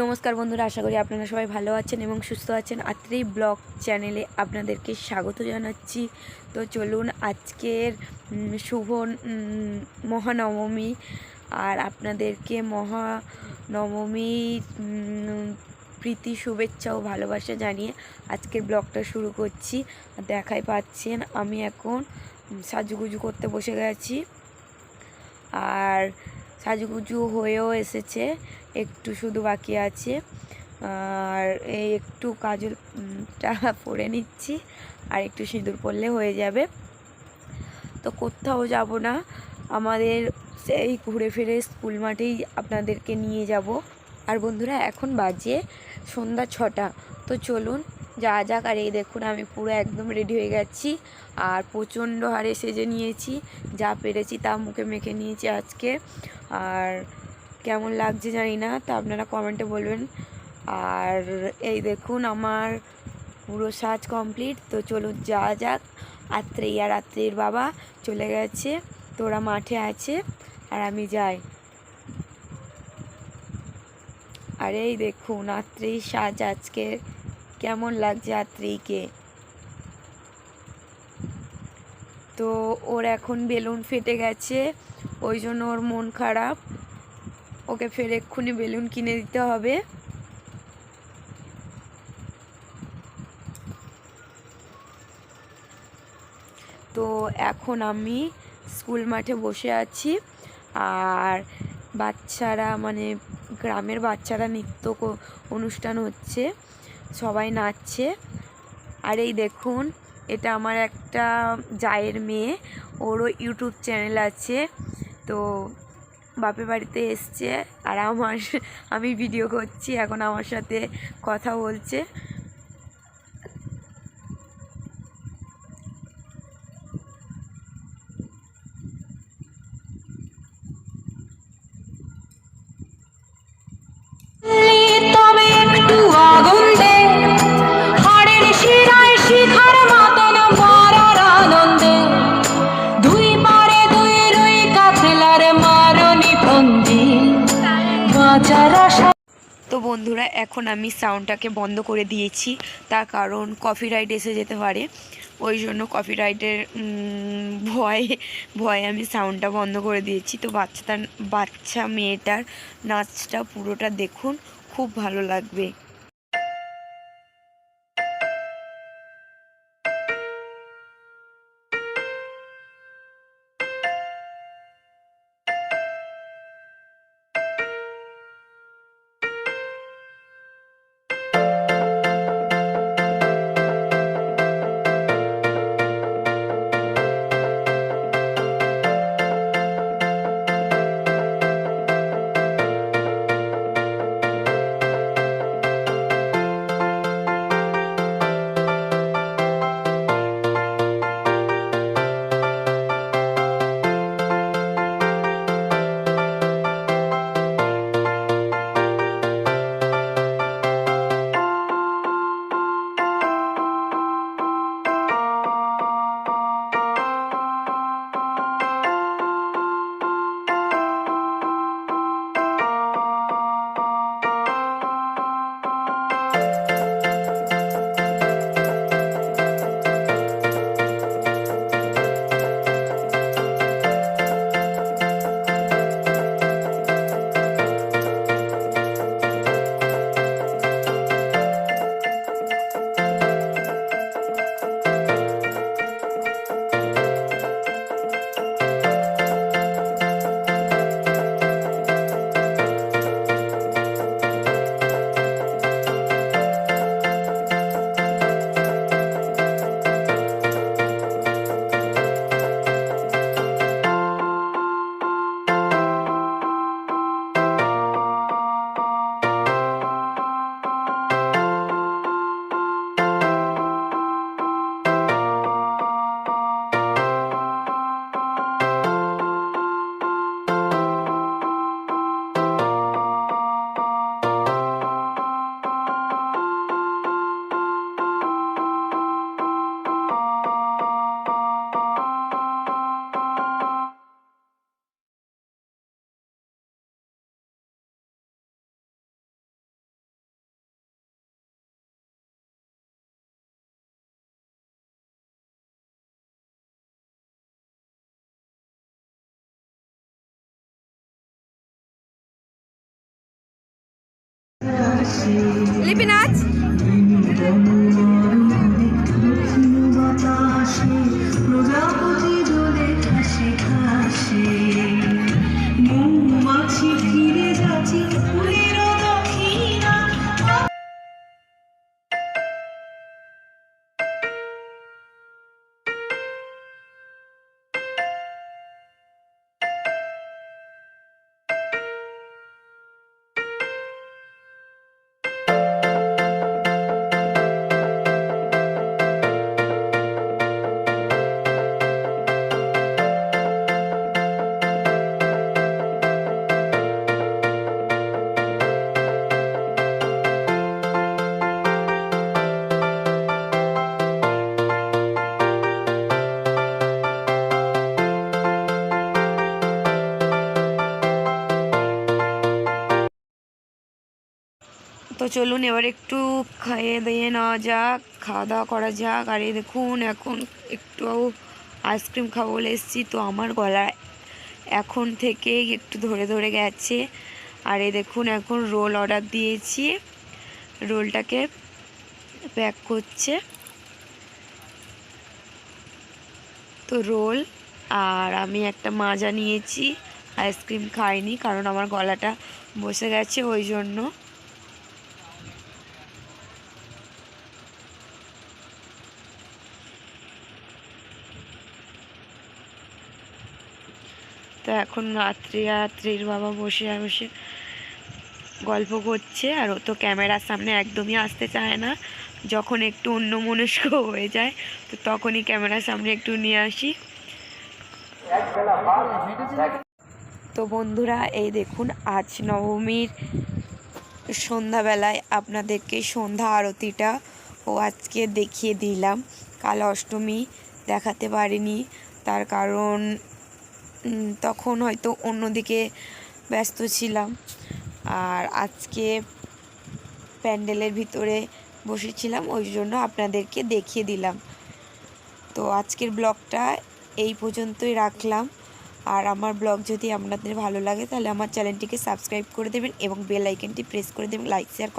নমস্কার বন্ধুরা, আশা করি আপনারা সবাই ভালো আছেন এবং সুস্থ আছেন। আত্রেই ব্লগ চ্যানেলে আপনাদেরকে স্বাগত জানাচ্ছি। তো চলুন আজকের শুভ মহানবমী আর আপনাদেরকে মহানবমীর প্রীতি, শুভেচ্ছা ও ভালোবাসা জানিয়ে আজকের ব্লগটা শুরু করছি। দেখাই পাচ্ছেন, আমি এখন সাজুগুজু করতে বসে গেছি। আর সাজুগুজু হয়েও এসেছে। একটু শুধু বাকি আছে। আর এই একটু কাজলটা পরে নিচ্ছি। আর একটু সিঁদুর পরলে হয়ে যাবে। তো কোথাও যাব না। আমাদের সেই ঘুরে ফিরে স্কুল মাঠেই আপনাদেরকে নিয়ে যাব। আর বন্ধুরা, এখন বাজে সন্ধ্যা ছটা। তো চলুন, যা যাক। আর এই দেখুন, আমি পুরো একদম রেডি হয়ে গেছি। আর প্রচণ্ড হারে সেজে নিয়েছি। যা পেরেছি তা মুখে মেখে নিয়েছি আজকে। আর কেমন লাগছে জানি না, তা আপনারা কমেন্টে বলবেন। আর এই দেখুন আমার পুরো সাজ কমপ্লিট, তো চলুন যা যাক। আত্রেই আর আত্রেইর বাবা চলে গেছে, তোরা মাঠে আছে, আর আমি যাই। আর এই দেখুন আত্রেই সাজ আজকে, কেমন লাগছে আত্রেইকে? তো ওর এখন বেলুন ফেটে গেছে ওই জন্য ওর মন খারাপ। ওকে ফের এক্ষুনি বেলুন কিনে দিতে হবে। তো এখন আমি স্কুল মাঠে বসে আছি। আর বাচ্চারা মানে গ্রামের বাচ্চারা নৃত্য অনুষ্ঠান হচ্ছে। সবাই নাচছে। আর এই দেখুন, এটা আমার একটা জায়ের মেয়ে। ওরও ইউটিউব চ্যানেল আছে। তো বাপের বাড়িতে এসছে আর আমার আমি ভিডিও করছি এখন আমার সাথে কথা বলছে। তো বন্ধুরা, এখন আমি সাউন্ডটাকে বন্ধ করে দিয়েছি। তার কারণ কফি রাইড এসে যেতে পারে। ওই জন্য কপিরাইটের রাইডের ভয়ে ভয়ে আমি সাউন্ডটা বন্ধ করে দিয়েছি। তো বাচ্চাটার, বাচ্চা মেয়েটার নাচটা পুরোটা দেখুন। খুব ভালো লাগবে। লিপি নাচ তো চলুন, এবার একটু খেয়ে দিয়ে নেওয়া যাক, খাওয়া দাওয়া করা যাক। আর এই দেখুন, এখন একটু আইসক্রিম খাব বলে এসেছি। তো আমার গলায় এখন থেকে একটু ধরে ধরে গেছে। আর এই দেখুন, এখন রোল অর্ডার দিয়েছি। রোলটাকে প্যাক করছে। তো রোল আর আমি একটা মাজা নিয়েছি। আইসক্রিম খাইনি, কারণ আমার গলাটা বসে গেছে, ওই জন্য। তো এখন রাত্রি, রাত্রির বাবা বসে বসে গল্প করছে আর ও তো ক্যামেরার সামনে একদমই আসতে চায় না। যখন একটু অন্য মনস্ক হয়ে যায়, তো তখনই ক্যামেরার সামনে একটু নিয়ে আসি। তো বন্ধুরা, এই দেখুন, আজ নবমীর সন্ধ্যাবেলায় আপনাদেরকে সন্ধ্যা আরতিটা ও আজকে দেখিয়ে দিলাম। কাল অষ্টমী দেখাতে পারিনি, তার কারণ তখন হয়তো অন্যদিকে ব্যস্ত ছিলাম। আর আজকে প্যান্ডেলের ভিতরে বসেছিলাম, ওই জন্য আপনাদেরকে দেখিয়ে দিলাম। তো আজকের ব্লগটা এই পর্যন্তই রাখলাম। আর আমার ব্লগ যদি আপনাদের ভালো লাগে, তাহলে আমার চ্যানেলটিকে সাবস্ক্রাইব করে দেবেন এবং বেল আইকনটি প্রেস করে দেবেন, লাইক, শেয়ার